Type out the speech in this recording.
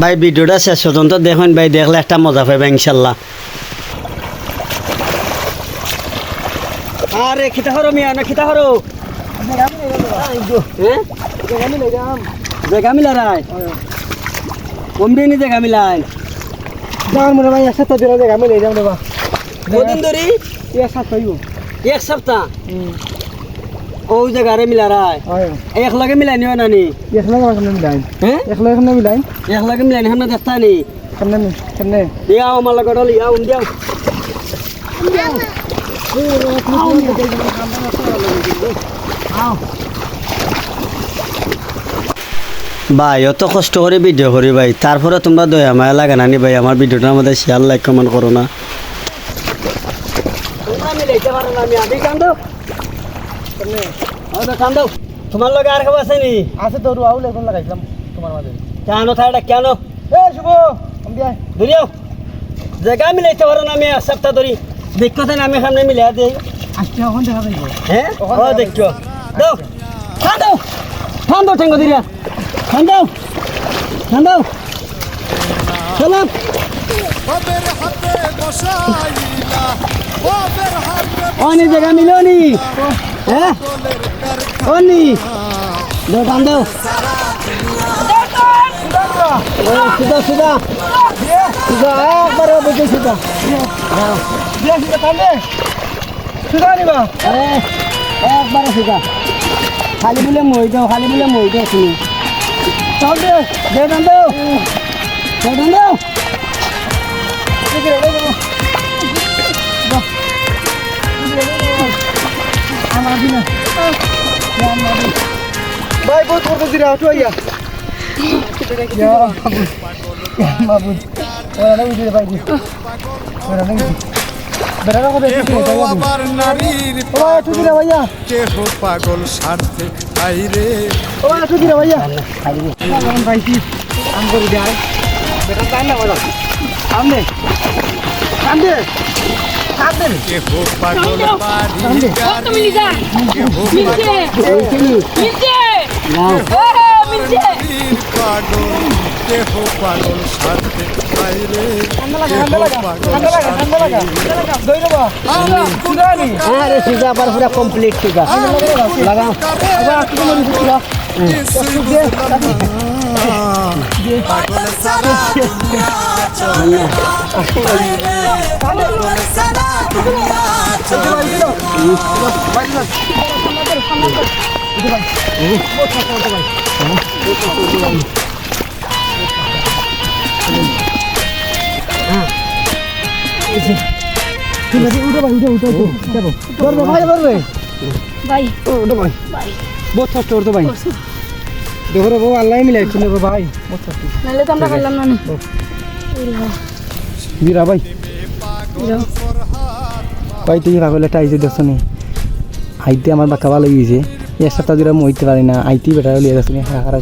ভাই ভিডিওটা শেষ পর্যন্ত দেখুন ভাই দেখলে একটা মজা পাবে ইনশাল্লাহ। আরে খিতা হরো মিয়া না খিতা হরো জায়গা মিলা রায়। কমবে নি জায়গা মিলাই যাওয়ার মনে ভাই একসাথে দিলে জায়গা মিলে যাম রে বা কদিন ধরি একসাথে হইব। এক সপ্তাহ? ও জায়গা রে মিলা রায় এক লগে মিলাই নিও নানি একলা এখানে মিলাই? হ্যাঁ একলা এখানে মিলাই? এক লগে মিলাই নিও না দেখতা নি। কেমনে কেমনে? ইয়াও আমার লগত হল ইয়াও উম দিয়াও। ভাই অত কষ্ট করে ভিডিও করি ভাই তারপরে তোমরা দয়া মায়া লাগে না নি ভাই? আমার ভিডিওটার মধ্যে শেয়ার লাইক কমেন্ট করো না। তোমার লগে আর কেউ আছে নি? আছে তো রু আউলে এখন লাগাইছিলাম তোমার মাঝে কেন থাকটা কেন? এ শুভ ধরিয়াও জায়গা মিলাইতে পারো না আমি এক সপ্তাহ ধরি দেখতে না আমি সামনে মিলাই দিই আজকে এখন দেখা যাইব হ্যাঁ ও দেখছ দাও খান দাও খান দাও ঠেঙ্গো দিরা খান দাও খান দাও সালাম ওদের হাতে বসাইলা ওদের হাতে অনি জায়গা মিলনি। হ্যাঁ অনি দাও খান দাও সুদা সুদা সুদা একবারে বুঝে সুদা দিয়ে একবারে সুদা খালি বলে মই দাও খালি বলে মই দাও তুমি চল দে। দে দান দাও দে দান দাও ভাই বহুত করতে দিরা তো আইয়া। ইয়া মাবুদ। ওরা না বুঝিরে ভাই ওরা না বুঝি বেড়া না কবে ঠিক আছে কেহ আবার নারীর ও তুই দিরা ভাইয়া। কেহ পাগল স্বার্থে আইরে ও ভাইয়া। আম করে দে বেটা কান না বলো? আমনে আমনে কমপ্লিট সুদা লাগাও। আবার কি মনে হচ্ছে পাগল সারা দুনিয়া চলে উঠে ভাই। উঠে উঠে যাব ধরবে ভাই। ধরবে Vai, উঠে ভাই বহুত কষ্ট করতো ভাই দেখো রে বউ আল্লাহ মিলাই ছিল ভাই। বহুত কষ্ট Nale tambah kalam বিরা ভাই ভাই তুই এটা আইসে দেখছ নি আইতে আমার বাঁকা ভালো গিয়েছে এক সপ্তাহ ধরে মইতে পারি না আইতেই বেটার লিয়ে দেখছ নি হাহার হারা